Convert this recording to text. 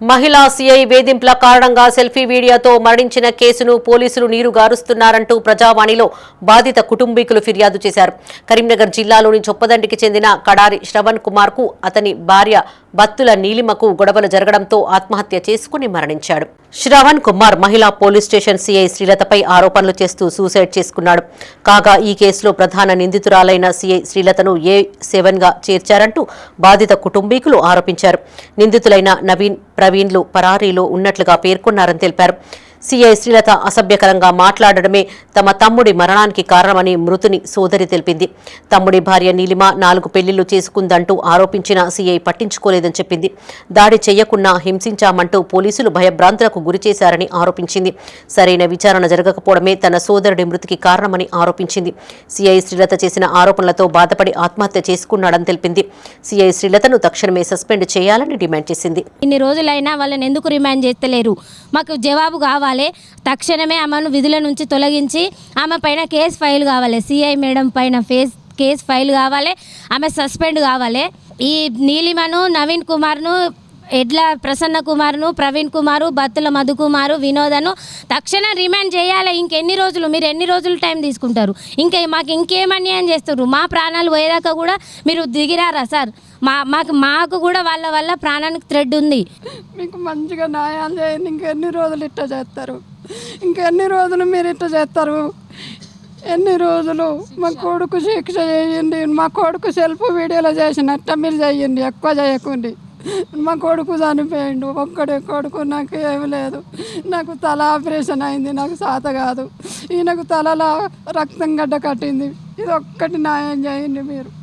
మహిళా సీఐ వేధింపుల కారణంగా సెల్ఫీ వీడియోతో మరణించిన కేసును పోలీసులు నీరు గారుస్తున్నారంటూ ప్రజావాణిలో బాధిత కుటుంబీకులు ఫిర్యాదు చేశారు. కరీంనగర్ జిల్లాలోని చొప్పదండికి చెందిన కడారి శ్రవణ్ కుమార్కు అతని భార్య బత్తుల నీలిమకు గొడవలు జరగడంతో ఆత్మహత్య చేసుకుని మరణించాడు. శ్రవణ్ కుమార్ మహిళా పోలీస్ స్టేషన్ సీఐ శ్రీలతపై ఆరోపణలు చేస్తూ సూసైడ్ చేసుకున్నాడు. కాగా ఈ కేసులో ప్రధాన నిందితురాలైన సీఐ శ్రీలతను ఏ సెవెన్గా చేర్చారంటూ బాధిత కుటుంబీకులు ఆరోపించారు. నిందితులైన నవీన్ ప్రవీణ్లు పరారీలో ఉన్నట్లుగా పేర్కొన్నారని తెలిపారు. సీఐ శ్రీలత అసభ్యకరంగా మాట్లాడడమే తమ తమ్ముడి మరణానికి కారణమని మృతుని సోదరి తెలిపింది. తమ్ముడి భార్య నీలిమ నాలుగు పెళ్ళిళ్ళు చేసుకుందంటూ ఆరోపించిన సీఐ పట్టించుకోలేదని చెప్పింది. దాడి చేయకున్నా హింసించామంటూ పోలీసులు భయభ్రాంతులకు గురిచేశారని ఆరోపించింది. సరైన విచారణ జరగకపోవడమే తన సోదరుడి మృతికి కారణమని ఆరోపించింది. సీఐ శ్రీలత చేసిన ఆరోపణలతో బాధపడి ఆత్మహత్య చేసుకున్నాడని తెలిపింది. సీఐ శ్రీలతను తక్షణమే సస్పెండ్ చేయాలని డిమాండ్ చేసింది. ఇన్ని రోజులైనా వాళ్ళని ఎందుకు రిమాండ్ చేస్తలేరు? మాకు జవాబు కావాలి. తక్షణమే ఆమెను విధుల నుంచి తొలగించి ఆమె పైన కేసు ఫైల్ కావాలి. సిఐ మేడం పైన ఫేస్ కేసు ఫైల్ కావాలి. ఆమె సస్పెండ్ కావాలి. ఈ నీలిమను నవీన్ కుమార్ను ఎడ్ల ప్రసన్న కుమార్ను ప్రవీణ్ కుమారు బత్తుల మధుకుమారు వినోదను తక్షణం రిమాండ్ చేయాలి. ఇంకెన్ని రోజులు మీరు ఎన్ని రోజులు టైం తీసుకుంటారు? ఇంకా మాకు ఇంకేం అన్యాయం చేస్తారు? మా ప్రాణాలు పోయేదాకా కూడా మీరు దిగిరారా సార్? మా మాకు మాకు కూడా వాళ్ళ వల్ల ప్రాణానికి థ్రెడ్ ఉంది. మీకు మంచిగా న్యాయాలు చేయండి. ఇంకెన్ని రోజులు ఇట్ట చేస్తారు? ఇంకెన్ని రోజులు మీరు ఇట్ట చేస్తారు? ఎన్ని రోజులు మా కొడుకు శిక్ష చేయండి. మా కొడుకు సెల్ఫ్ వీడియోలో చేసినట్ట మీరు చేయండి. ఎక్కువ చేయకండి. మా కొడుకు చనిపోయిండు. ఒక్కడే కొడుకు నాకు ఏమి లేదు. నాకు తల ఆపరేషన్ అయింది. నాకు సాత కాదు. ఈయనకు తలలో రక్తం గడ్డ కట్టింది. ఇది ఒక్కటి న్యాయం చేయండి మీరు.